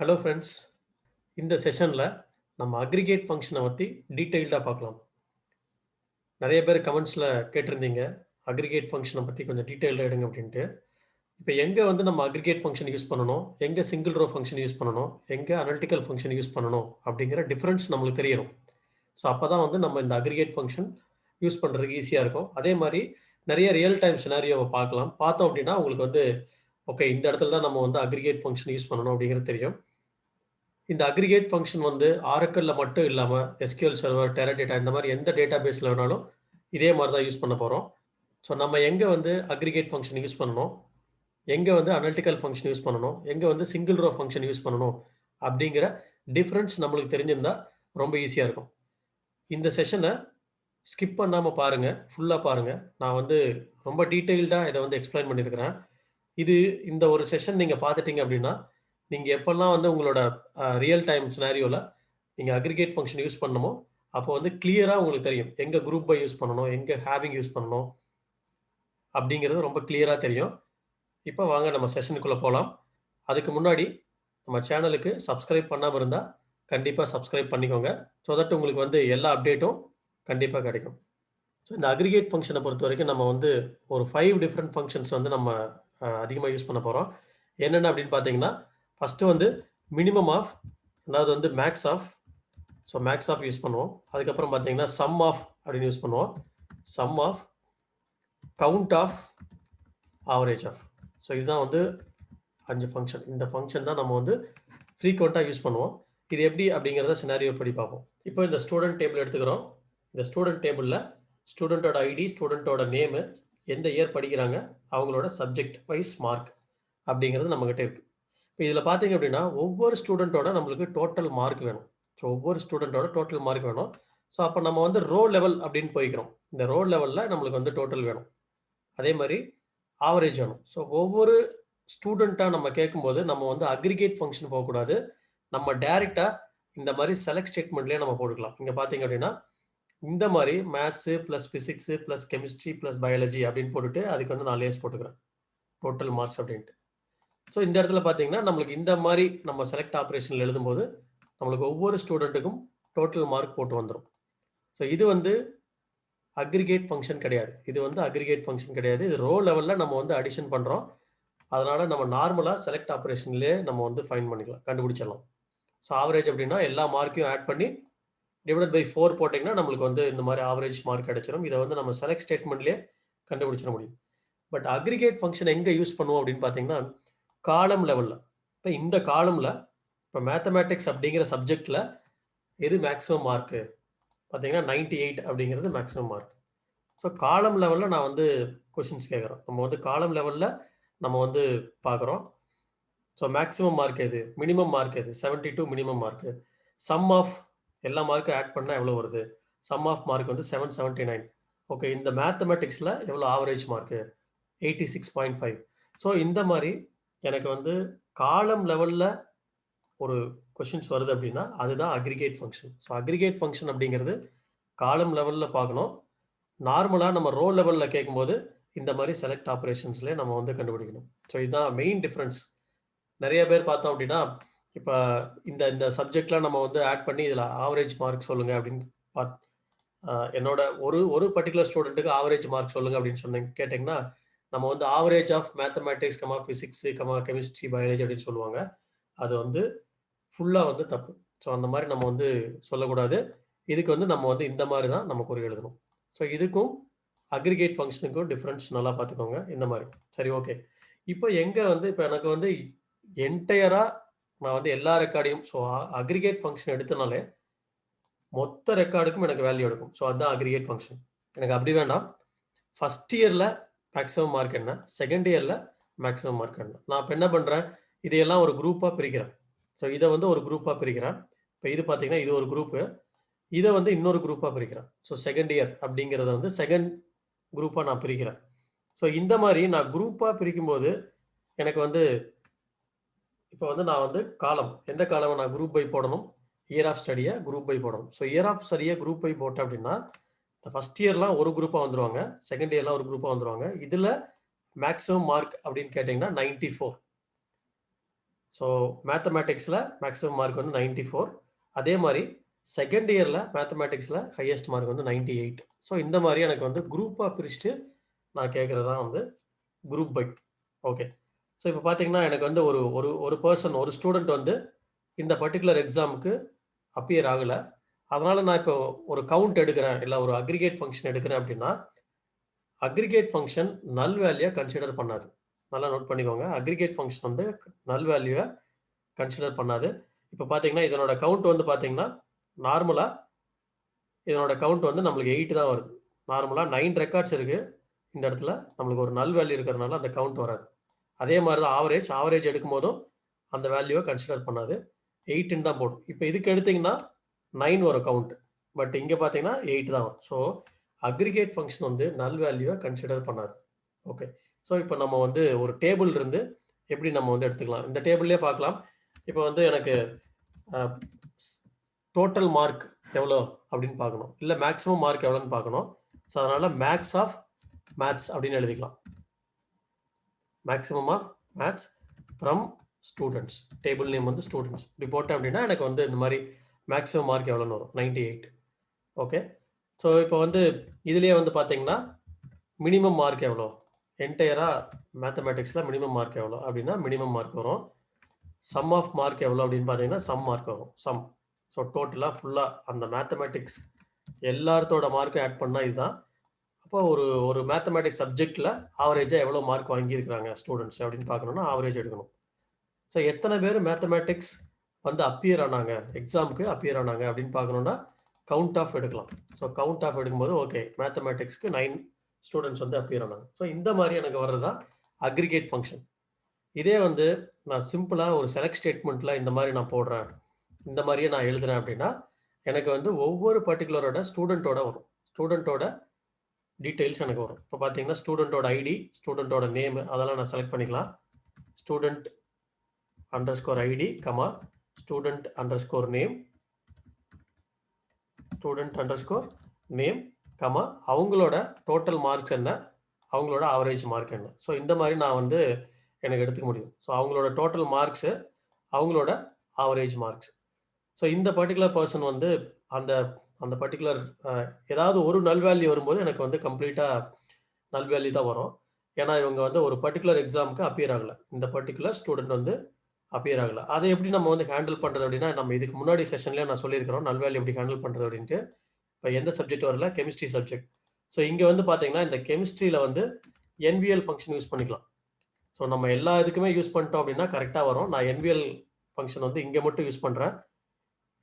Hello friends இந்த செஷனில் நம்ம அக்ரிகேட் ஃபங்க்ஷனை பற்றி டீட்டெயில்டாக பார்க்கலாம். நிறைய பேர் கமெண்ட்ஸில் கேட்டிருந்தீங்க அக்ரிகேட் ஃபங்க்ஷனை பற்றி கொஞ்சம் டீட்டெயில்டாக எடுங்க அப்படின்ட்டு. இப்போ எங்கே வந்து நம்ம அக்ரிகேட் ஃபங்க்ஷன் யூஸ் பண்ணணும்? எங்கே சிங்கிள் ரோ ஃபங்க்ஷன் யூஸ் பண்ணணும்? எங்கே அனலிட்டிக்கல் ஃபங்க்ஷன் யூஸ் பண்ணணும்? அப்படிங்கிற டிஃப்ரென்ஸ் நம்மளுக்கு தெரியணும். ஸோ அப்போ தான் வந்து நம்ம இந்த அக்ரிகேட் ஃபங்க்ஷன் யூஸ் பண்ணுறதுக்கு ஈஸியாக இருக்கும். அதே மாதிரி நிறைய ரியல் டைம் சினாரியோவை பார்க்கலாம். பார்த்தோம் அப்படின்னா உங்களுக்கு வந்து ஓகே இந்த இடத்துல தான் நம்ம வந்து அக்ரிகேட் ஃபங்க்ஷன் யூஸ் பண்ணணும் அப்படிங்கிறது தெரியும். இந்த அக்ரிகேட் ஃபங்க்ஷன் வந்து ஆரக்கல்ல மட்டும் இல்லாமல் எஸ்கியூஎல் சர்வர் டெரடேட்டா இந்த மாதிரி எந்த டேட்டா பேஸில் வேணாலும் இதே மாதிரி தான் யூஸ் பண்ண போகிறோம் ஸோ நம்ம எங்கே வந்து அக்ரிகேட் ஃபங்க்ஷன் யூஸ் பண்ணணும்? எங்கே வந்து அனலிட்டிக்கல் ஃபங்க்ஷன் யூஸ் பண்ணணும்? எங்கே வந்து சிங்கிள் ரோ ஃபங்க்ஷன் யூஸ் பண்ணணும்? அப்படிங்கிற டிஃப்ரென்ஸ் நம்மளுக்கு தெரிஞ்சிருந்தா ரொம்ப ஈஸியாக இருக்கும். இந்த செஷனை ஸ்கிப் பண்ணாமல் பாருங்கள் ஃபுல்லாக பாருங்கள் நான் வந்து ரொம்ப டீட்டெயில்டாக இதை வந்து எக்ஸ்பிளைன் பண்ணியிருக்கிறேன் இது இந்த ஒரு செஷன் நீங்கள் பார்த்துட்டீங்க அப்படின்னா நீங்கள் எப்போல்லாம் வந்து உங்களோட ரியல் டைம் சினாரியோவில் நீங்கள் அக்ரிகேட் ஃபங்க்ஷன் யூஸ் பண்ணணுமோ அப்போ வந்து கிளியராக உங்களுக்கு தெரியும். எங்கே குரூப் பை யூஸ் பண்ணணும் எங்கே ஹேவிங் யூஸ் பண்ணணும் அப்படிங்கிறது ரொம்ப கிளியராக தெரியும். இப்போ வாங்க நம்ம செஷனுக்குள்ளே போகலாம் அதுக்கு முன்னாடி நம்ம சேனலுக்கு சப்ஸ்கிரைப் பண்ணாமல் இருந்தால் கண்டிப்பாக சப்ஸ்கிரைப் பண்ணிக்கோங்க. ஸோ தட் உங்களுக்கு வந்து எல்லா அப்டேட்டும் கண்டிப்பாக கிடைக்கும். ஸோ இந்த அக்ரிகேட் ஃபங்க்ஷனை பொறுத்த வரைக்கும் நம்ம வந்து ஒரு ஃபைவ் டிஃப்ரெண்ட் ஃபங்க்ஷன்ஸ் வந்து நம்ம அதிகமாக யூஸ் பண்ண போகிறோம் என்னென்ன அப்படின்னு பார்த்தீங்கன்னா ஃபஸ்ட்டு வந்து மினிமம் ஆஃப் அதாவது வந்து max of so max of use பண்ணுவோம். அதுக்கப்புறம் பார்த்தீங்கன்னா சம் ஆஃப் அப்படின்னு யூஸ் பண்ணுவோம். Sum of count of average of so இதுதான் வந்து அஞ்சு ஃபங்க்ஷன் இந்த ஃபங்க்ஷன் தான் நம்ம வந்து ஃப்ரீக்வெண்ட்டாக யூஸ் பண்ணுவோம். இது எப்படி அப்படிங்கிறத சினாரியோ படி பார்ப்போம். இப்போ இந்த ஸ்டூடெண்ட் டேபிள் எடுத்துக்கிறோம். இந்த ஸ்டூடெண்ட் டேபிளில் ஸ்டூடெண்ட்டோட ஐடி ஸ்டூடெண்ட்டோட நேமு எந்த இயர் படிக்கிறாங்க அவங்களோட சப்ஜெக்ட் வைஸ் மார்க் அப்படிங்கிறது நம்மக்கிட்ட இருக்குது இப்போ இதில் பார்த்தீங்க அப்படின்னா ஒவ்வொரு ஸ்டூடெண்ட்டோட நம்மளுக்கு டோட்டல் மார்க் வேணும். ஸோ ஒவ்வொரு ஸ்டூடெண்ட்டோட டோட்டல் மார்க் வேணும். ஸோ அப்போ நம்ம வந்து ரோ லெவல் அப்படின்னு போய்க்கிறோம். இந்த ரோ லெவலில் நம்மளுக்கு வந்து டோட்டல் வேணும். அதே மாதிரி ஆவரேஜ் வேணும். ஸோ ஒவ்வொரு ஸ்டூடெண்ட்டாக நம்ம கேட்கும்போது நம்ம வந்து அக்ரிகேட் ஃபங்க்ஷன் போகக்கூடாது. நம்ம டேரெக்டாக இந்த மாதிரி செலக்ட் ஸ்டேட்மெண்ட்லேயே நம்ம போட்டுக்கலாம். இங்கே பார்த்தீங்க அப்படின்னா இந்த மாதிரி maths plus physics plus chemistry plus biology அப்படின்னு போட்டுட்டு அதுக்கு வந்து நான் லேஸ் போட்டுக்கிறேன். டோட்டல் மார்க்ஸ் அப்படின்ட்டு. ஸோ இந்த இடத்துல பார்த்தீங்கன்னா நம்மளுக்கு இந்த மாதிரி நம்ம செலக்ட் ஆப்ரேஷனில் எழுதும்போது நம்மளுக்கு ஒவ்வொரு ஸ்டூடெண்ட்டுக்கும் டோட்டல் மார்க் போட்டு வந்துடும் ஸோ இது வந்து அக்ரிகேட் ஃபங்க்ஷன் கிடையாது. இது வந்து அக்ரிகேட் ஃபங்க்ஷன் கிடையாது. இது ரோ லெவலில் நம்ம வந்து அடிஷன் பண்ணுறோம் அதனால் நம்ம நார்மலாக செலக்ட் ஆப்ரேஷன்லேயே நம்ம வந்து ஃபைன் பண்ணிக்கலாம். கண்டுபிடிச்சிடலாம். ஸோ ஆவரேஜ் அப்படின்னா எல்லா மார்க்கையும் ஆட் பண்ணி டிவைட் பை ஃபோர் போட்டிங்கன்னா நம்மளுக்கு வந்து இந்த மாதிரி ஆவரேஜ் மார்க் கிடைச்சிரும். இதை வந்து நம்ம செலக்ட் ஸ்டேட்மெண்ட்லேயே கண்டுபிடிச்சிட முடியும். பட் அக்ரிகேட் ஃபங்க்ஷன் எங்கே யூஸ் பண்ணுவோம் அப்படின்னு பார்த்தீங்கன்னா காலம் லெவலில் இப்போ இந்த காலமில் இப்போ மேத்தமேட்டிக்ஸ் அப்படிங்கிற சப்ஜெக்டில் எது மேக்ஸிமம் மார்க்கு பார்த்தீங்கன்னா நைன்டி எயிட் அப்படிங்கிறது மேக்ஸிமம் மார்க் ஸோ காலம் லெவலில் நான் வந்து கொஷின்ஸ் கேட்குறோம் நம்ம வந்து காலம் லெவலில் நம்ம வந்து பார்க்குறோம். ஸோ மேக்ஸிமம் மார்க் எது? மினிமம் மார்க் எது? Seventy two minimum mark sum of எல்லா மார்க்கும் ஆட் பண்ணால் எவ்வளோ வருது? சம் ஆஃப் மார்க் வந்து செவன் செவன்ட்டி நைன் ஓகே இந்த மேத்தமெட்டிக்ஸில் எவ்வளோ average mark eighty six point five so இந்த மாதிரி எனக்கு வந்து காலம் லெவலில் ஒரு கொஷின்ஸ் வருது அப்படின்னா அதுதான் aggregate function so aggregate function அப்படிங்கிறது காலம் லெவலில் பார்க்கணும். நார்மலாக நம்ம ரோ லெவலில் கேட்கும்போது இந்த மாதிரி செலக்ட் ஆப்ரேஷன்ஸ்லேயே நம்ம வந்து கண்டுபிடிக்கணும். ஸோ இதுதான் மெயின் டிஃப்ரென்ஸ் நிறைய பேர் பார்த்தோம் அப்படின்னா இப்போ இந்த இந்த சப்ஜெக்ட்லாம் நம்ம வந்து ஆட் பண்ணி இதில் ஆவரேஜ் மார்க் சொல்லுங்கள் அப்படின்னு பாத் என்னோட ஒரு ஒரு பர்டிகுலர் ஸ்டூடெண்ட்டுக்கு ஆவரேஜ் மார்க் சொல்லுங்கள் அப்படின்னு சொன்னீங்க கேட்டிங்கன்னா நம்ம வந்து average of mathematics comma physics comma chemistry biology அப்படின்னு சொல்லுவாங்க. அது வந்து ஃபுல்லாக வந்து தப்பு. ஸோ அந்த மாதிரி நம்ம வந்து சொல்லக்கூடாது. இதுக்கு வந்து நம்ம வந்து இந்த மாதிரி தான் நம்ம குறி எழுதணும். ஸோ இதுக்கும் அக்ரிகேட் ஃபங்க்ஷனுக்கும் டிஃப்ரென்ஸ் நல்லா பார்த்துக்கோங்க இந்த மாதிரி. சரி ஓகே இப்போ எங்கே வந்து இப்போ எனக்கு வந்து என்டையராக நான் வந்து எல்லா ரெக்கார்டையும் ஸோ அக்ரிகேட் ஃபங்க்ஷன் எடுத்தனாலே மொத்த ரெக்கார்டுக்கும் எனக்கு வேல்யூ எடுக்கும். ஸோ அதுதான் அக்ரிகேட் ஃபங்க்ஷன் எனக்கு அப்படி வேண்டாம். ஃபஸ்ட் இயரில் மேக்ஸிமம் மார்க் என்ன? செகண்ட் இயரில் மேக்ஸிமம் மார்க் என்ன? நான் இப்போ என்ன பண்ணுறேன் இதையெல்லாம் ஒரு குரூப்பாக பிரிக்கிறேன். ஸோ இதை வந்து ஒரு குரூப்பாக பிரிக்கிறேன். இப்போ இது பார்த்தீங்கன்னா இது ஒரு குரூப்பு இதை வந்து இன்னொரு குரூப்பாக பிரிக்கிறேன். ஸோ செகண்ட் இயர் அப்படிங்கிறத வந்து செகண்ட் குரூப்பாக நான் பிரிக்கிறேன். ஸோ இந்த மாதிரி நான் குரூப்பாக பிரிக்கும்போது எனக்கு வந்து இப்போ வந்து நான் வந்து காலம். எந்த காலம் நான் குரூப் பை போடணும்? இயர் ஆஃப் ஸ்டடியை குரூப் பை போடணும். ஸோ இயர் ஆஃப் ஸ்டடியை குரூப் பை போட்டேன் அப்படின்னா இந்த ஃபஸ்ட் இயர்லாம் ஒரு குரூப்பாக வந்துருவாங்க. செகண்ட் இயர்லாம் ஒரு குரூப்பாக வந்துருவாங்க. இதில் மேக்ஸிமம் மார்க் அப்படின்னு கேட்டிங்கன்னா நைன்டி ஃபோர் ஸோ மேத்தமேட்டிக்ஸில் மேக்ஸிமம் மார்க் வந்து நைன்டி ஃபோர் அதே மாதிரி செகண்ட் இயரில் மேத்தமேட்டிக்ஸில் ஹையஸ்ட் மார்க் வந்து நைன்டி எயிட் ஸோ இந்த மாதிரி எனக்கு வந்து குரூப்பாக பிரிச்சுட்டு நான் கேட்குறது தான் வந்து குரூப் பை ஓகே ஸோ இப்போ பார்த்தீங்கன்னா எனக்கு வந்து ஒரு ஒரு ஒரு பர்சன் ஒரு ஸ்டூடெண்ட் வந்து இந்த பர்டிகுலர் எக்ஸாமுக்கு அப்பியர் ஆகலை. அதனால் நான் இப்போ ஒரு கவுண்ட் எடுக்கிறேன். இல்லை ஒரு அக்ரிகேட் ஃபங்க்ஷன் எடுக்கிறேன் அப்படின்னா அக்ரிகேட் ஃபங்க்ஷன் நல் வேல்யூவை கன்சிடர் பண்ணாது. நல்லா நோட் பண்ணிக்கோங்க. அக்ரிகேட் ஃபங்க்ஷன் வந்து நல் வேல்யூவை கன்சிடர் பண்ணாது. இப்போ பார்த்தீங்கன்னா இதனோட கவுண்ட் வந்து பார்த்தீங்கன்னா நார்மலாக இதனோட கவுண்ட் வந்து நம்மளுக்கு எயிட் தான் வருது. நார்மலாக நைன் ரெக்கார்ட்ஸ் இருக்குது இந்த இடத்துல நம்மளுக்கு ஒரு நல் வேல்யூ இருக்கிறதுனால அந்த கவுண்ட் வராது. அதே மாதிரி தான் ஆவரேஜ் ஆவரேஜ் எடுக்கும் போதும் அந்த வேல்யூவை கன்சிடர் பண்ணாது. எயிட்டுன்னு தான் போடும். இப்போ இதுக்கு எடுத்திங்கன்னா நைன் வரும் கவுண்ட் பட் இங்கே பார்த்தீங்கன்னா எயிட் தான் வரும். ஸோ அக்ரிகேட் ஃபங்க்ஷன் வந்து நல் வேல்யூவை கன்சிடர் பண்ணாது. ஓகே ஸோ இப்போ நம்ம வந்து ஒரு டேபிள் இருந்து எப்படி நம்ம வந்து எடுத்துக்கலாம்? இந்த டேபிள்லேயே பார்க்கலாம். இப்போ வந்து எனக்கு டோட்டல் மார்க் எவ்வளோ அப்படின்னு பார்க்கணும். இல்லை மேக்ஸிமம் மார்க் எவ்வளோன்னு பார்க்கணும். ஸோ அதனால் மேக்ஸ் ஆஃப் மேத்ஸ் அப்படின்னு எழுதிக்கலாம். Maximum of maths from students table name வந்து ஸ்டூடெண்ட்ஸ் இப்படி போட்டேன் அப்படின்னா எனக்கு வந்து இந்த மாதிரி மேக்ஸிமம் மார்க் எவ்வளோன்னு வரும்? நைன்டி எயிட் ஓகே ஸோ இப்போ வந்து இதுலேயே வந்து பார்த்தீங்கன்னா மினிமம் மார்க் எவ்வளோ? என்டையராக மேத்தமேட்டிக்ஸில் மினிமம் மார்க் எவ்வளோ? அப்படின்னா மினிமம் மார்க் வரும். சம் ஆஃப் மார்க் எவ்வளோ அப்படின்னு பார்த்தீங்கன்னா சம் மார்க் வரும். சம் ஸோ டோட்டலாக ஃபுல்லாக அந்த மேத்தமேட்டிக்ஸ் எல்லாத்தோட மார்க்கும் ஆட் பண்ணால் இதுதான் அப்போ ஒரு ஒரு மேத்தமேட்டிக்ஸ் சப்ஜெக்டில் ஆவரேஜாக எவ்வளோ மார்க் வாங்கியிருக்கிறாங்க ஸ்டூடெண்ட்ஸ் அப்படின்னு பார்க்கணுன்னா ஆவரேஜ் எடுக்கணும். ஸோ எத்தனை பேர் மேத்தமேட்டிக்ஸ் வந்து அப்பியர் ஆனாங்க எக்ஸாமுக்கு அப்பியர் ஆனாங்க அப்படின்னு பார்க்கணுன்னா கவுண்ட் ஆஃப் எடுக்கலாம். ஸோ கவுண்ட் ஆஃப் எடுக்கும்போது ஓகே மேத்தமேட்டிக்ஸ்க்கு நைன் ஸ்டூடெண்ட்ஸ் வந்து அப்பியர் ஆனாங்க. ஸோ இந்த மாதிரி எனக்கு வர்றது தான் அக்ரிகேட் ஃபங்க்ஷன் இதே வந்து நான் சிம்பிளாக ஒரு செலக்ட் ஸ்டேட்மெண்ட்டில் இந்த மாதிரி நான் போடுறேன் இந்த மாதிரியே நான் எழுதுறேன் அப்படின்னா எனக்கு வந்து ஒவ்வொரு பர்டிகுலரோட ஸ்டூடெண்ட்டோட வரும். ஸ்டூடெண்ட்டோட டீட்டெயில்ஸ் எனக்கு வரும். இப்போ பார்த்தீங்கன்னா ஸ்டூடெண்ட்டோட ஐடி ஸ்டூடெண்ட்டோட நேம் அதெல்லாம் நான் செலக்ட் பண்ணிக்கலாம். Student under score ID comma student under score name student under score name comma அவங்களோட டோட்டல் மார்க்ஸ் என்ன அவங்களோட ஆவரேஜ் மார்க் என்ன. ஸோ இந்த மாதிரி நான் வந்து எனக்கு எடுத்துக்க முடியும். ஸோ அவங்களோட டோட்டல் மார்க்ஸு அவங்களோட ஆவரேஜ் மார்க்ஸ் ஸோ இந்த பர்டிகுலர் பர்சன் வந்து அந்த அந்த பர்டிகுலர் ஏதாவது ஒரு நல்வேல்யூ வரும்போது எனக்கு வந்து கம்ப்ளீட்டாக நல்வேல்யூ தான் வரும். ஏன்னா இவங்க வந்து ஒரு பர்டிகுலர் எக்ஸாமுக்கு அப்பியர் ஆகலை. இந்த பர்டிகுலர் ஸ்டூடெண்ட் வந்து அப்பியர் ஆகலை. அதை எப்படி நம்ம வந்து ஹேண்டில் பண்ணுறது அப்படின்னா நம்ம இதுக்கு முன்னாடி செஷன்லேயே நான் சொல்லியிருக்கிறோம். நல்வேல்யூ எப்படி ஹேண்டில் பண்ணுறது அப்படின்ட்டு. இப்போ எந்த சப்ஜெக்ட் வரல? கெமிஸ்ட்ரி சப்ஜெக்ட் ஸோ இங்கே வந்து பார்த்தீங்கன்னா இந்த கெமிஸ்ட்ரியில் வந்து என்விஎல் ஃபங்க்ஷன் யூஸ் பண்ணிக்கலாம். ஸோ நம்ம எல்லா இதுக்குமே யூஸ் பண்ணிட்டோம் அப்படின்னா கரெக்டாக வரும். நான் என்விஎல் ஃபங்க்ஷன் வந்து இங்கே மட்டும் யூஸ் பண்ணுறேன்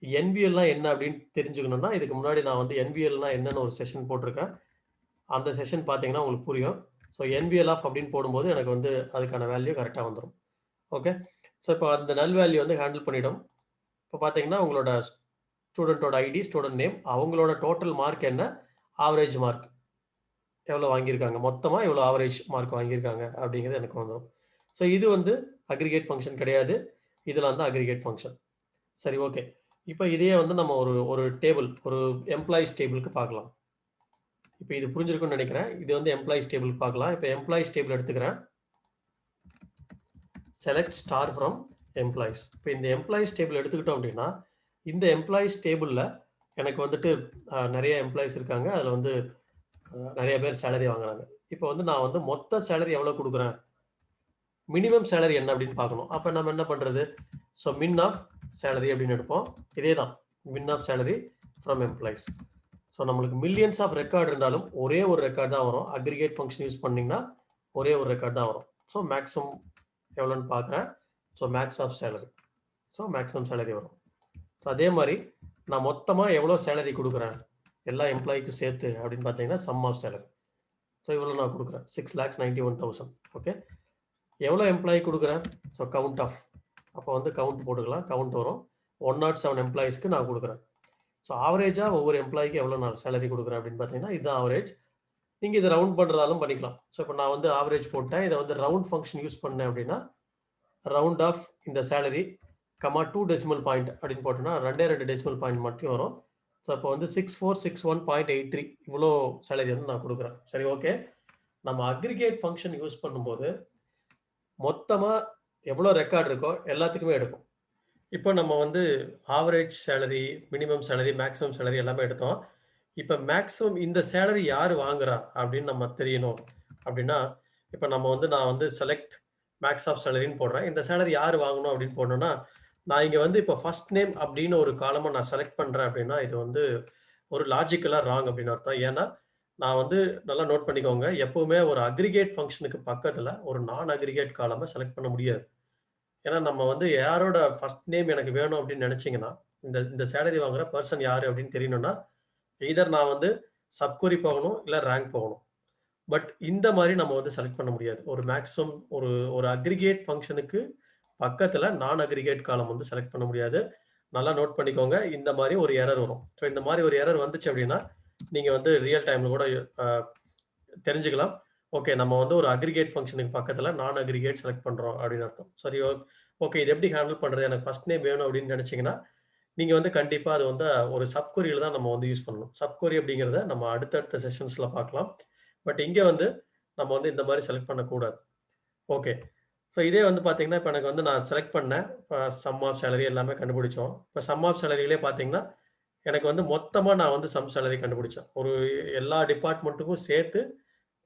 என்பிஎல்னால் என்ன அப்படின்னு தெரிஞ்சுக்கணும்னா இதுக்கு முன்னாடி நான் வந்து என்பிஎல்னா என்னன்னு ஒரு செஷன் போட்டிருக்கேன். அந்த செஷன் பார்த்தீங்கன்னா உங்களுக்கு புரியும். ஸோ என்பிஎல் ஆஃப் அப்படின்னு போடும்போது எனக்கு வந்து அதுக்கான வேல்யூ கரெக்டாக வந்துடும் ஓகே ஸோ இப்போ அந்த நல் வேல்யூ வந்து ஹேண்டில் பண்ணிடும். இப்போ பார்த்தீங்கன்னா உங்களோட ஸ்டூடெண்ட்டோட ஐடி ஸ்டூடெண்ட் நேம் அவங்களோட டோட்டல் மார்க் என்ன? ஆவரேஜ் மார்க் எவ்வளோ வாங்கியிருக்காங்க? மொத்தமாக எவ்வளோ ஆவரேஜ் மார்க் வாங்கியிருக்காங்க அப்படிங்கிறது எனக்கு வந்துடும் ஸோ இது வந்து அக்ரிகேட் ஃபங்க்ஷன் கிடையாது. இதெல்லாம் தான் அக்ரிகேட் ஃபங்க்ஷன் சரி ஓகே இப்போ இதையே வந்து நம்ம ஒரு ஒரு டேபிள் ஒரு எம்ப்ளாயிஸ் டேபிளுக்கு பார்க்கலாம். இப்போ இது புரிஞ்சிருக்குன்னு நினைக்கிறேன். இது வந்து எம்ப்ளாயிஸ் டேபிளுக்கு பார்க்கலாம். இப்போ எம்ப்ளாயிஸ் டேபிள் எடுத்துக்கிறேன். செலக்ட் ஸ்டார் ஃப்ரம் எம்ப்ளாயிஸ் இப்போ இந்த எம்ப்ளாயிஸ் டேபிள் எடுத்துக்கிட்டோம் அப்படின்னா இந்த எம்ப்ளாயிஸ் டேபிளில் எனக்கு வந்துட்டு நிறைய எம்ப்ளாயிஸ் இருக்காங்க. அதில் வந்து நிறைய பேர் சேலரி வாங்குறாங்க. இப்போ வந்து நான் வந்து மொத்த சேலரி எவ்வளோ கொடுக்குறேன்? மினிமம் சேலரி என்ன அப்படின்னு பார்க்கணும். அப்போ நம்ம என்ன பண்ணுறது ஸோ மின் ஆஃப் சேலரி அப்படின்னு எடுப்போம். இதே தான் min of salary from employees so நம்மளுக்கு மில்லியன்ஸ் ஆஃப் ரெக்கார்டு இருந்தாலும் ஒரே ஒரு ரெக்கார்டு தான் வரும். அக்ரிகேட் ஃபங்க்ஷன் யூஸ் பண்ணிங்கன்னா ஒரே ஒரு ரெக்கார்டு தான் வரும். ஸோ மேக்ஸிமம் எவ்வளோன்னு பார்க்குறேன் so max of salary so maximum salary வரும். ஸோ அதே மாதிரி நான் மொத்தமாக எவ்வளோ சேலரி கொடுக்குறேன்? எல்லா எம்ப்ளாய்க்கும் சேர்த்து அப்படின்னு பார்த்தீங்கன்னா சம் ஆஃப் சேலரி ஸோ இவ்வளோ நான் கொடுக்குறேன். Six lakhs ninety one thousand okay எவ்வளோ எம்ப்ளாயி கொடுக்குறேன்? ஸோ கவுண்ட் ஆஃப் அப்போ வந்து கவுண்ட் போட்டுக்கலாம். கவுண்ட் வரும். ஒன் நாட் செவன் எம்ப்ளாயிஸ்க்கு நான் கொடுக்குறேன். ஸோ ஆவரேஜாக ஒவ்வொரு எம்ப்ளாய்க்கு எவ்வளோ நான் சேலரி கொடுக்குறேன் அப்படின்னு பார்த்தீங்கன்னா இதுதான் ஆவரேஜ் நீங்கள் இதை ரவுண்ட் பண்ணுறதாலும் பண்ணிக்கலாம். ஸோ இப்போ நான் வந்து ஆவரேஜ் போட்டேன். இதை வந்து ரவுண்ட் ஃபங்க்ஷன் யூஸ் பண்ணேன் அப்படின்னா ரவுண்ட் ஆஃப் இந்த salary comma two decimal point அப்படின்னு போட்டோன்னா ரெண்டே ரெண்டு டெசிமல் பாயிண்ட் மட்டும் வரும். ஸோ அப்போ வந்து six four six one point eight three இவ்வளோ சேலரி வந்து நான் கொடுக்குறேன். சரி ஓகே நம்ம அக்ரிகேட் ஃபங்க்ஷன் யூஸ் பண்ணும்போது மொத்தமாக எவ்வளோ ரெக்கார்ட் இருக்கோ எல்லாத்துக்குமே எடுக்கும். இப்போ நம்ம வந்து average salary, minimum salary, maximum salary எல்லாமே எடுத்தோம். இப்போ மேக்ஸிமம் இந்த சேலரி யார் வாங்குறா அப்படின்னு நம்ம தெரியணும் அப்படின்னா, இப்போ நம்ம வந்து நான் வந்து செலக்ட் மேக்ஸ் ஆஃப் சேலரின்னு போடுறேன். இந்த சேலரி யார் வாங்கணும் அப்படின்னு போடணும்னா, நான் இங்கே வந்து இப்போ ஃபர்ஸ்ட் நேம் அப்படின்னு ஒரு காலமாக நான் செலக்ட் பண்ணுறேன் அப்படின்னா, இது வந்து ஒரு லாஜிக்கலாக ராங் அப்படின்னு அர்த்தம். ஏன்னா, நான் வந்து நல்லா நோட் பண்ணிக்கோங்க. எப்பவுமே ஒரு அக்ரிகேட் ஃபங்க்ஷனுக்கு பக்கத்தில் ஒரு நான் அக்ரிகேட் காலமாக செலக்ட் பண்ண முடியாது. ஏன்னா, நம்ம வந்து யாரோட ஃபர்ஸ்ட் நேம் எனக்கு வேணும் அப்படின்னு நினைச்சிங்கன்னா இந்த இந்த சேலரி வாங்குற பர்சன் யார் அப்படின்னு தெரியணும்னா, எய்தர் நான் வந்து சப்கொரி போகணும், இல்லை ரேங்க் போகணும். பட் இந்த மாதிரி நம்ம வந்து செலக்ட் பண்ண முடியாது. ஒரு மேக்ஸிமம் ஒரு ஒரு அக்ரிகேட் ஃபங்க்ஷனுக்கு பக்கத்தில் நான் அக்ரிகேட் காலம் வந்து செலக்ட் பண்ண முடியாது. நல்லா நோட் பண்ணிக்கோங்க. இந்த மாதிரி ஒரு எரர் வரும். ஸோ இந்த மாதிரி ஒரு எரர் வந்துச்சு அப்படின்னா, நீங்கள் வந்து ரியல் டைமில் கூட தெரிஞ்சுக்கலாம். ஓகே நம்ம வந்து ஒரு அக்ரிகேட் ஃபங்க்ஷனுக்கு பக்கத்தில் நான் அக்ரிகேட் செலக்ட் பண்ணுறோம் அப்படின்னு அர்த்தம். சரி ஓகே இது எப்படி ஹேண்டில் பண்ணுறது எனக்கு ஃபர்ஸ்ட் நேம் வேணும் அப்படின்னு நினச்சிங்கன்னா நீங்கள் வந்து கண்டிப்பாக அது வந்து ஒரு சப்கொரியில் தான் நம்ம வந்து யூஸ் பண்ணணும். சப்கொரி அப்படிங்கிறத நம்ம அடுத்தடுத்த செஷன்ஸில் பார்க்கலாம். பட் இங்கே வந்து நம்ம வந்து இந்த மாதிரி செலக்ட் பண்ணக்கூடாது. ஓகே. ஸோ இதே வந்து பார்த்தீங்கன்னா, இப்போ எனக்கு வந்து நான் செலக்ட் பண்ணேன். இப்போ சம் ஆஃப் சேலரி எல்லாமே கண்டுபிடிச்சோம். இப்போ சம் ஆஃப் சேலரியிலே பார்த்தீங்கன்னா, எனக்கு வந்து மொத்தமாக நான் வந்து சம் சேலரி கண்டுபிடிச்சேன். ஒரு எல்லா டிபார்ட்மெண்ட்டுக்கும் சேர்த்து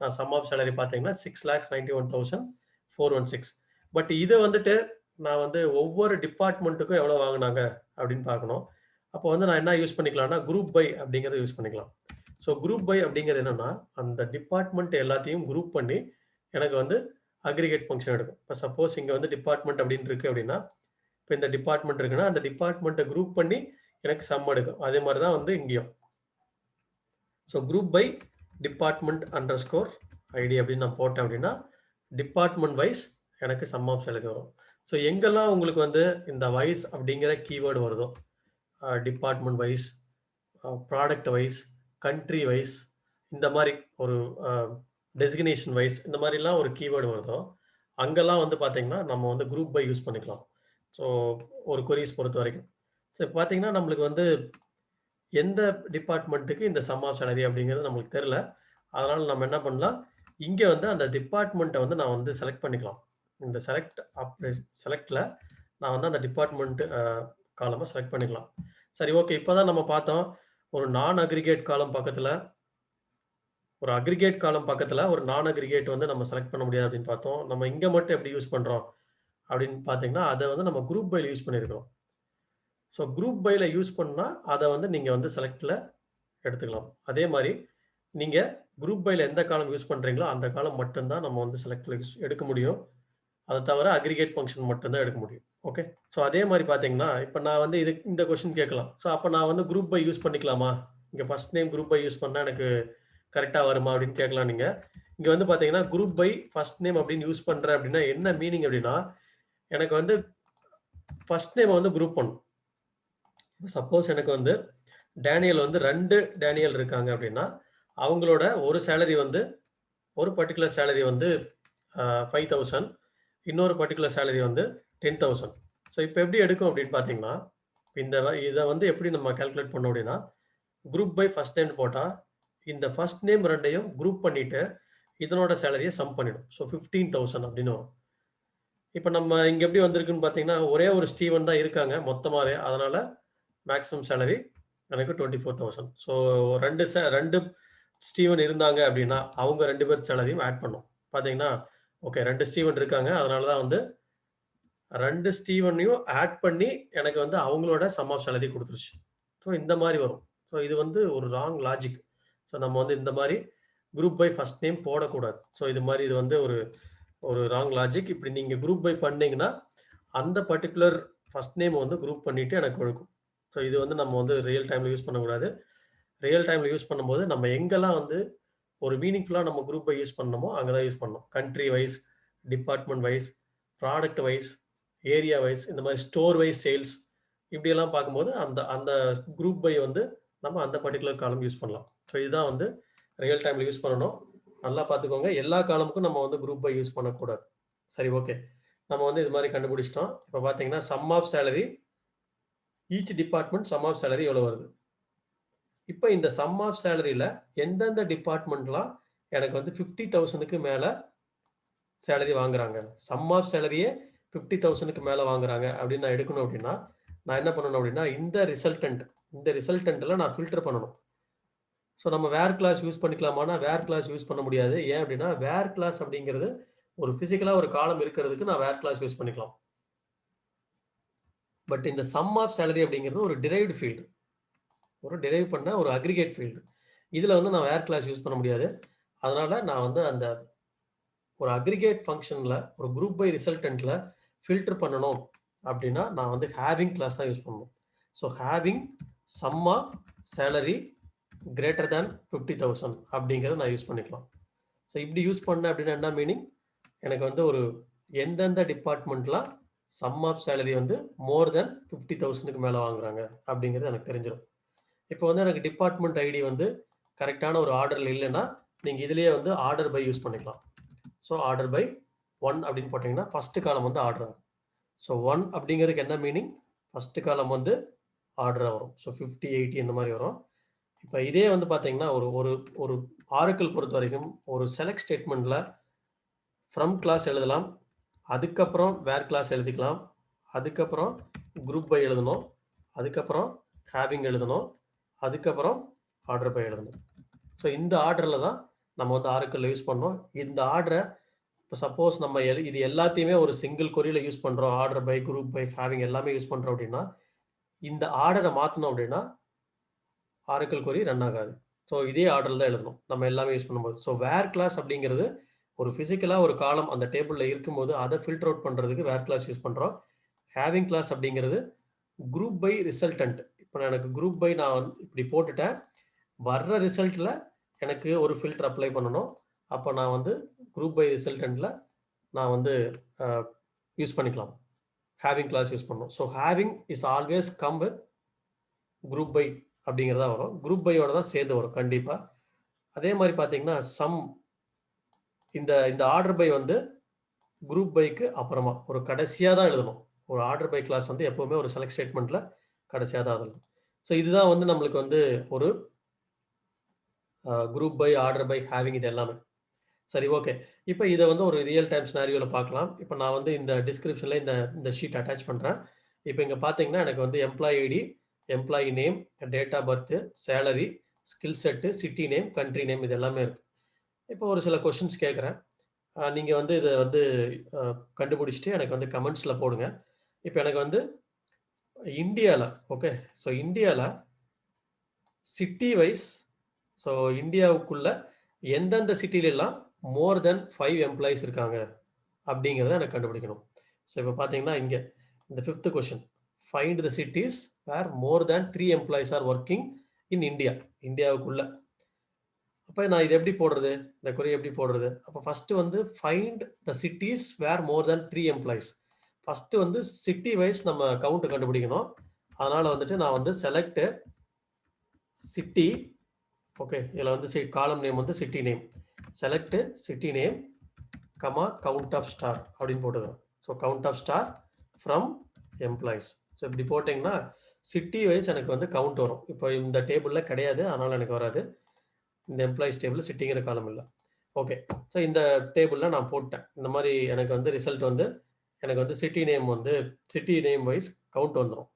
நான் சம் ஆஃப் சேலரி பார்த்தீங்கன்னா, 6,91,416 பட் இதை வந்துட்டு நான் வந்து ஒவ்வொரு டிபார்ட்மெண்ட்டுக்கும் எவ்வளோ வாங்கினாங்க அப்படின்னு பார்க்கணும். அப்போ வந்து நான் என்ன யூஸ் பண்ணிக்கலாம்னா, குரூப் பை அப்படிங்கிறத யூஸ் பண்ணிக்கலாம். ஸோ குரூப் பை அப்படிங்கிறது என்னென்னா அந்த டிபார்ட்மெண்ட் எல்லாத்தையும் குரூப் பண்ணி எனக்கு வந்து அக்ரிகேட் ஃபங்க்ஷன் எடுக்கும். இப்போ சப்போஸ் இங்கே வந்து டிபார்ட்மெண்ட் அப்படின்னு இருக்கு அப்படின்னா, இப்போ இந்த டிபார்ட்மெண்ட் இருக்குன்னா, அந்த டிபார்ட்மெண்ட்டை குரூப் பண்ணி எனக்கு சம் எடுக்கும். அதே மாதிரி தான் வந்து இங்கேயும். So group by department under score ID அப்படின்னு நான் போட்டேன் அப்படின்னா, டிபார்ட்மெண்ட் வைஸ் எனக்கு சம் ஆஃப் சேலரி வரும். ஸோ எங்கெல்லாம் உங்களுக்கு வந்து இந்த வைஸ் அப்படிங்கிற கீவேர்டு வருதோ, department wise, product wise, country wise இந்த மாதிரி ஒரு டெசிக்னேஷன் வைஸ் இந்த மாதிரிலாம் ஒரு கீவேர்டு வருதோ, அங்கெல்லாம் வந்து பார்த்தீங்கன்னா, நம்ம வந்து குரூப் பை யூஸ் பண்ணிக்கலாம். ஸோ ஒரு கொரியர்ஸ் பொறுத்த வரைக்கும் ஸோ பார்த்தீங்கன்னா, நம்மளுக்கு வந்து எந்த டிபார்ட்மெண்ட்டுக்கு இந்த சம் ஆஃப் சேலரி அப்படிங்கிறது நம்மளுக்கு தெரியல. அதனால் நம்ம என்ன பண்ணலாம், இங்கே வந்து அந்த டிபார்ட்மெண்ட்டை வந்து நான் வந்து செலக்ட் பண்ணிக்கலாம். இந்த செலக்ட் ஆப்ரேஷன் செலக்டில் நான் வந்து அந்த டிபார்ட்மெண்ட்டு காலமாக செலக்ட் பண்ணிக்கலாம். சரி ஓகே. இப்போ தான் நம்ம பார்த்தோம். ஒரு நான் அக்ரிகேட் காலம் பக்கத்தில் ஒரு அக்ரிகேட் காலம் பக்கத்தில் ஒரு நான் அக்ரிகேட் வந்து நம்ம செலக்ட் பண்ண முடியாது அப்படின்னு பார்த்தோம். நம்ம இங்கே மட்டும் எப்படி யூஸ் பண்ணுறோம் அப்படின்னு பார்த்தீங்கன்னா, அதை வந்து நம்ம குரூப் பைல் யூஸ் பண்ணியிருக்கிறோம். ஸோ குரூப் பைல யூஸ் பண்ணால் அதை வந்து நீங்கள் வந்து செலக்டில் எடுத்துக்கலாம். அதே மாதிரி நீங்கள் குரூப் பைல எந்த காலம் யூஸ் பண்ணுறீங்களோ அந்த காலம் மட்டும்தான் நம்ம வந்து செலக்டில் யூஸ் எடுக்க முடியும். அதை தவிர அக்ரிகேட் ஃபங்க்ஷன் மட்டும்தான் எடுக்க முடியும். ஓகே. ஸோ அதே மாதிரி பார்த்தீங்கன்னா, இப்போ நான் வந்து இது இந்த கொஸ்டின் கேட்கலாம். ஸோ அப்போ நான் வந்து குரூப் பை யூஸ் பண்ணிக்கலாமா? இங்கே first name group by use பண்ணால் எனக்கு கரெக்டாக வருமா அப்படின்னு கேட்கலாம் நீங்கள் இங்கே வந்து பார்த்தீங்கன்னா, குரூப் பை ஃபர்ஸ்ட் நேம் அப்படின்னு யூஸ் பண்ணுறேன் அப்படின்னா என்ன மீனிங் அப்படின்னா, எனக்கு வந்து ஃபர்ஸ்ட் நேமை வந்து குரூப் பண்ணும் சப்போஸ் எனக்கு வந்து டேனியல் வந்து ரெண்டு டேனியல் இருக்காங்க அப்படின்னா, அவங்களோட ஒரு சேலரி வந்து ஒரு பர்ட்டிகுலர் சேலரி வந்து ஃபைவ் தௌசண்ட் இன்னொரு பர்ட்டிகுலர் சேலரி வந்து 10,000 ஸோ இப்போ எப்படி எடுக்கும் அப்படின்னு பார்த்தீங்கன்னா, இந்த வ வந்து எப்படி நம்ம கால்குலேட் பண்ணோம் அப்படின்னா, குரூப் பை ஃபஸ்ட் நேம் போட்டால் இந்த ஃபர்ஸ்ட் நேம் ரெண்டையும் குரூப் பண்ணிவிட்டு இதனோட சேலரியை சம் பண்ணிடும். ஸோ 15,000 அப்படின்னு வரும். இப்போ நம்ம இங்கே எப்படி வந்திருக்குன்னு பார்த்தீங்கன்னா, ஒரே ஒரு ஸ்டீவன் தான் இருக்காங்க மொத்தமாகவே அதனால் மேக்ஸிமம் சேலரி எனக்கு 24,000 ஸோ ரெண்டு சே ரெண்டு ஸ்டீவன் இருந்தாங்க அப்படின்னா, அவங்க ரெண்டு பேர் சேலரியும் ஆட் பண்ணோம் பார்த்தீங்கன்னா, ஓகே ரெண்டு ஸ்டீவன் இருக்காங்க. அதனால தான் வந்து ரெண்டு ஸ்டீவனையும் ஆட் பண்ணி எனக்கு வந்து அவங்களோட சம் ஆஃப் சேலரி கொடுத்துருச்சு ஸோ இந்த மாதிரி வரும். ஸோ இது வந்து ஒரு ராங் லாஜிக். ஸோ நம்ம வந்து இந்த மாதிரி குரூப் பை ஃபர்ஸ்ட் நேம் போடக்கூடாது. ஸோ இது மாதிரி இது வந்து ஒரு ஒரு ராங் லாஜிக். இப்படி நீங்கள் குரூப் பை பண்ணீங்கன்னா, அந்த பர்ட்டிகுலர் ஃபர்ஸ்ட் நேம் வந்து குரூப் பண்ணிட்டு எனக்கு கொடுக்கும். ஸோ இது வந்து நம்ம வந்து ரியல் டைமில் யூஸ் பண்ணக்கூடாது. ரியல் டைமில் யூஸ் பண்ணும்போது நம்ம எங்கெல்லாம் வந்து ஒரு மீனிங்ஃபுல்லாக நம்ம குரூப்பை யூஸ் பண்ணணுமோ, அங்கே தான் யூஸ் பண்ணணும். Country wise, department wise, product wise, area wise இந்த மாதிரி ஸ்டோர் வைஸ் சேல்ஸ் இப்படியெல்லாம் பார்க்கும்போது, அந்த அந்த குரூப் பை வந்து நம்ம அந்த பர்ட்டிகுலர் காலம் யூஸ் பண்ணலாம். ஸோ இதுதான் வந்து ரியல் டைமில் யூஸ் பண்ணணும். நல்லா பார்த்துக்கோங்க. எல்லா காலமுக்கும் நம்ம வந்து குரூப் பை யூஸ் பண்ணக்கூடாது. சரி ஓகே. நம்ம வந்து இது மாதிரி கண்டுபிடிச்சிட்டோம். இப்போ பார்த்தீங்கன்னா, sum of salary each department sum of salary எவ்வளோ வருது? இப்போ இந்த சம் ஆஃப் சேலரியில் எந்தெந்த டிபார்ட்மெண்ட்லாம் எனக்கு வந்து ஃபிஃப்டி தௌசண்டுக்கு மேலே சேலரி வாங்குறாங்க. சம் ஆஃப் சேலரியே ஃபிஃப்டி தௌசண்ட்க்கு மேலே வாங்குறாங்க அப்படின்னு நான் எடுக்கணும் அப்படின்னா நான் என்ன பண்ணணும் அப்படின்னா இந்த ரிசல்டன்ட் இந்த ரிசல்டன்ட்டில் நான் ஃபில்டர் பண்ணணும் ஸோ நம்ம வேர் கிளாஸ் யூஸ் பண்ணிக்கலாமானா வேர் கிளாஸ் யூஸ் பண்ண முடியாது ஏன் அப்படின்னா வேர் கிளாஸ் அப்படிங்கிறது ஒரு ஃபிசிக்கலாக ஒரு காலம் இருக்கிறதுக்கு நான் வேர் கிளாஸ் யூஸ் பண்ணிக்கலாம் பட் இந்த சம் ஆஃப் சேலரி அப்படிங்கிறது ஒரு டிரைவ்டு ஃபீல்டு ஒரு டிரைவ் பண்ண ஒரு அக்ரிகேட் ஃபீல்டு இதில் வந்து நான் வேர் கிளாஸ் யூஸ் பண்ண முடியாது. அதனால் நான் வந்து அந்த ஒரு அக்ரிகேட் ஃபங்க்ஷனில் ஒரு குரூப் பை ரிசல்டன்ட்டில் ஃபில்டர் பண்ணணும் அப்படின்னா நான் வந்து ஹேவிங் கிளாஸ் தான் யூஸ் பண்ணணும். So having sum of salary greater than fifty thousand அப்படிங்கிறத நான் யூஸ் பண்ணிக்கலாம். ஸோ இப்படி யூஸ் பண்ணேன் அப்படின்னா என்ன மீனிங் எனக்கு வந்து ஒரு எந்தெந்த டிபார்ட்மெண்ட்லாம் சம் ஆஃப் சேலரி வந்து மோர் தென் ஃபிஃப்டி தௌசண்ட்க்கு மேலே வாங்குறாங்க அப்படிங்கிறது எனக்கு தெரிஞ்சிடும் இப்போ வந்து எனக்கு டிபார்ட்மெண்ட் ஐடி வந்து கரெக்டான ஒரு ஆர்டரில் இல்லைன்னா நீங்கள் இதுலேயே வந்து ஆர்டர் பை யூஸ் பண்ணிக்கலாம். ஸோ ஆர்டர் பை ஒன் அப்படின்னு போட்டிங்கன்னா ஃபஸ்ட்டு காலம் வந்து ஆர்டர் ஆகும். ஸோ ஒன் அப்படிங்கிறதுக்கு என்ன மீனிங் ஃபஸ்ட்டு காலம் வந்து ஆர்டராக வரும். ஸோ ஃபிஃப்டி எயிட்டி இந்த மாதிரி வரும். இப்போ இதே வந்து பார்த்தீங்கன்னா ஒரு ஒரு ஒரு ஆரக்கிள் பொறுத்த வரைக்கும் ஒரு செலக்ட் ஸ்டேட்மெண்ட்டில் ஃப்ரம் கிளாஸ் எழுதலாம் அதுக்கப்புறம் வேர் கிளாஸ் எழுதிக்கலாம். அதுக்கப்புறம் குரூப் பை எழுதணும். அதுக்கப்புறம் ஹேவிங் எழுதணும். அதுக்கப்புறம் ஆர்டர் பை எழுதணும். ஸோ இந்த ஆர்டரில் தான் நம்ம வந்து ஆரக்கிள் யூஸ் பண்ணோம். இந்த ஆர்டரை இப்போ சப்போஸ் நம்ம எல் இது எல்லாத்தையுமே ஒரு சிங்கிள் கொரியில் யூஸ் பண்ணுறோம் order by group by having எல்லாமே யூஸ் பண்ணுறோம் அப்படின்னா இந்த ஆர்டரை மாற்றணும் அப்படின்னா ஆரக்கிள் கொரி ரன் ஆகாது. ஸோ இதே ஆர்டரில் தான் எழுதணும். நம்ம எல்லாமே யூஸ் பண்ணும்போது. ஸோ வேர் கிளாஸ் அப்படிங்கிறது ஒரு ஃபிசிக்கலாக ஒரு காலம் அந்த டேபிளில் இருக்கும்போது அதை ஃபில்டர் அவுட் பண்ணுறதுக்கு வேர் கிளாஸ் யூஸ் பண்ணுறோம் ஹேவிங் கிளாஸ் அப்படிங்கிறது குரூப் பை ரிசல்டன்ட் இப்போ எனக்கு குரூப் பை நான் வந்து இப்படி போட்டுட்டேன். வர்ற ரிசல்ட்டில் எனக்கு ஒரு ஃபில்டர் அப்ளை பண்ணணும். அப்போ நான் வந்து குரூப் பை ரிசல்டன்ட்டில் நான் வந்து யூஸ் பண்ணிக்கலாம். ஹேவிங் கிளாஸ் யூஸ் பண்ணணும். So having is always come with group by அப்படிங்கிறதா வரும். குரூப் பையோட தான் சேர்ந்து வரும் கண்டிப்பாக அதே மாதிரி பார்த்தீங்கன்னா சம் இந்த இந்த ஆர்டர் பை வந்து குரூப் பைக்கு அப்புறமா ஒரு கடைசியாக தான் எழுதணும். ஒரு ஆர்டர் பை கிளாஸ் வந்து எப்போவுமே ஒரு செலக்ட் ஸ்டேட்மெண்ட்டில் கடைசியாக தான் எழுதணும். ஸோ இதுதான் வந்து நம்மளுக்கு வந்து ஒரு group by order by having இது எல்லாமே. சரி ஓகே இப்போ இதை வந்து ஒரு ரியல் டைம் ஸ்னாரியோவில் பார்க்கலாம். இப்போ நான் வந்து இந்த டிஸ்கிரிப்ஷனில் இந்த இந்த ஷீட் அட்டாச் பண்ணுறேன் இப்போ இங்கே பார்த்தீங்கன்னா எனக்கு வந்து employee ID employee name date of birth salary skill set city name country name இது எல்லாமே இருக்குது இப்போ ஒரு சில கொஷின்ஸ் கேட்குறேன். நீங்கள் வந்து இதை வந்து கண்டுபிடிச்சிட்டு எனக்கு வந்து கமெண்ட்ஸில் போடுங்க. இப்போ எனக்கு வந்து இந்தியாவில் ஓகே ஸோ இந்தியாவில் சிட்டி வைஸ் ஸோ இந்தியாவுக்குள்ள எந்தெந்த சிட்டிலெல்லாம் மோர் தென் ஃபைவ் எம்ப்ளாயிஸ் இருக்காங்க? அப்படிங்கிறத எனக்கு கண்டுபிடிக்கணும். ஸோ இப்போ பார்த்தீங்கன்னா இங்கே இந்த fifth question find the cities where more than three employees are working in India இந்தியாவுக்குள்ள. அப்போ நான் இது எப்படி போடுறது? இந்த குறி எப்படி போடுறது? அப்போ ஃபஸ்ட்டு வந்து find the cities where more than three employees first வந்து சிட்டி வைஸ் நம்ம கவுண்ட் கண்டுபிடிக்கணும். அதனால் வந்துட்டு நான் வந்து செலக்ட் சிட்டி ஓகே இதில் வந்து சி காலம் நேம் வந்து city name select city name comma count of star அப்படின்னு போட்டுக்கிறோம் so count of star from employees so இப்படி போட்டிங்கன்னா சிட்டி வைஸ் எனக்கு வந்து கவுண்ட் வரும். இப்போ இந்த டேபிளில் கிடையாது. அதனால் எனக்கு வராது. இந்த எம்ப்ளாயிஸ் டேபிள் சிட்டிங்கிற காலம் இல்லை ஓகே ஸோ இந்த டேபிளில் நான் போட்டேன். இந்த மாதிரி எனக்கு வந்து ரிசல்ட் வந்து எனக்கு வந்து சிட்டி நேம் வந்து சிட்டி நேம் வைஸ் கவுண்ட் வந்துடும்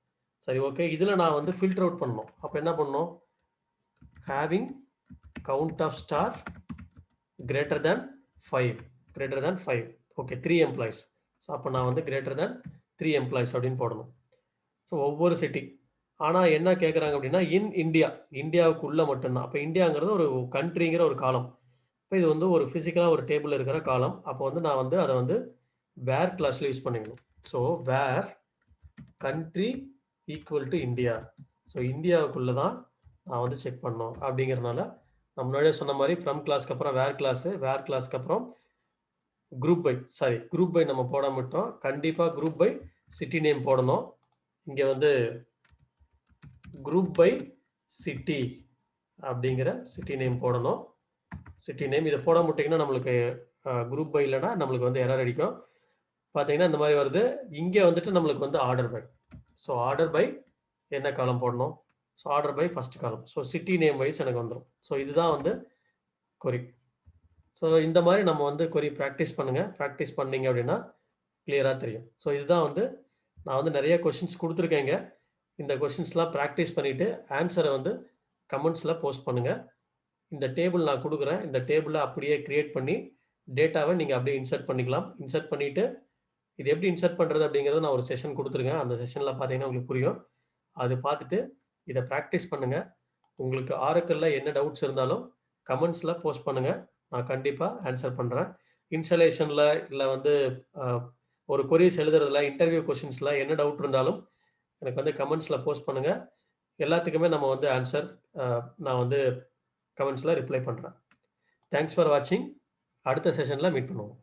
சரி ஓகே இதில் நான் வந்து ஃபில்டர் அவுட் பண்ணணும். அப்போ என்ன பண்ணணும்? Having count of star greater than five greater than five okay three employees so அப்போ நான் வந்து கிரேட்டர் தேன் த்ரீ எம்ப்ளாயிஸ் அப்படின்னு போடணும். ஸோ ஒவ்வொரு சிட்டி ஆனால் என்ன கேட்குறாங்க அப்படின்னா இன் இந்தியா இந்தியாவுக்குள்ளே மட்டும்தான். அப்போ இந்தியாங்கிறது ஒரு கண்ட்ரிங்கிற ஒரு காலம். இப்போ இது வந்து ஒரு ஃபிசிக்கலாக ஒரு டேபிளில் இருக்கிற காலம். அப்போ வந்து நான் வந்து அதை வந்து வேர் கிளாஸில் யூஸ் பண்ணிக்கணும். So where country equal to India so இந்தியாவுக்குள்ளே தான் நான் வந்து செக் பண்ணோம் அப்படிங்கிறனால நம்ம முன்னாடியே சொன்ன மாதிரி ஃப்ரம் கிளாஸ்க்கு அப்புறம் வேர் கிளாஸு வேர் கிளாஸ்க்கு அப்புறம் group by sorry group by நம்ம போட மாட்டோம் கண்டிப்பாக குரூப் பை சிட்டி நேம் போடணும். இங்கே வந்து குரூப் பை சிட்டி அப்படிங்கிற சிட்டி நேம் போடணும். சிட்டி நேம் இதை போட முட்டிங்கன்னா நம்மளுக்கு குரூப் பை இல்லைன்னா நம்மளுக்கு வந்து எரர் அடிக்கும். பார்த்தீங்கன்னா இந்த மாதிரி வருது. இங்கே வந்துட்டு நம்மளுக்கு வந்து order by so order by என்ன காலம் போடணும்? So order by first column so city name wise எனக்கு வந்துடும் ஸோ இதுதான் வந்து கொரி ஸோ இந்த மாதிரி நம்ம வந்து கொரி ப்ராக்டிஸ் பண்ணுங்கள் ப்ராக்டிஸ் பண்ணீங்க அப்படின்னா கிளியராக தெரியும். ஸோ இதுதான் வந்து நான் வந்து நிறைய கொஷின்ஸ் கொடுத்துருக்கேங்க. இந்த கொஷின்ஸ்லாம் ப்ராக்டிஸ் பண்ணிவிட்டு ஆன்சரை வந்து கமெண்ட்ஸில் போஸ்ட் பண்ணுங்கள் இந்த டேபிள் நான் கொடுக்குறேன். இந்த டேபிளை அப்படியே கிரியேட் பண்ணி, டேட்டாவை நீங்கள் அப்படியே இன்சர்ட் பண்ணிக்கலாம். இன்சர்ட் பண்ணிவிட்டு இது எப்படி இன்சர்ட் பண்ணுறது அப்படிங்கிறத நான் ஒரு செஷன் கொடுத்துருக்கேன். அந்த செஷனில் பார்த்தீங்கன்னா உங்களுக்கு புரியும். அது பார்த்துட்டு, இதை ப்ராக்டிஸ் பண்ணுங்கள் உங்களுக்கு ஆரக்கிள்ல என்ன டவுட்ஸ் இருந்தாலும் கமெண்ட்ஸில் போஸ்ட் பண்ணுங்கள் நான் கண்டிப்பாக ஆன்சர் பண்ணுறேன் இன்ஸ்டலேஷனில் இல்லை வந்து ஒரு கொரியஸ் எழுதுறதுல, இன்டர்வியூ கொஷின்ஸில் என்ன டவுட் இருந்தாலும் எனக்கு வந்து கமெண்ட்ஸில் போஸ்ட் பண்ணுங்கள் எல்லாத்துக்குமே நம்ம வந்து ஆன்சர் நான் வந்து கமெண்ட்ஸில் ரிப்ளை பண்ணுறேன் தேங்க்ஸ் ஃபார் வாட்சிங். அடுத்த செஷனில் மீட் பண்ணுவோம்.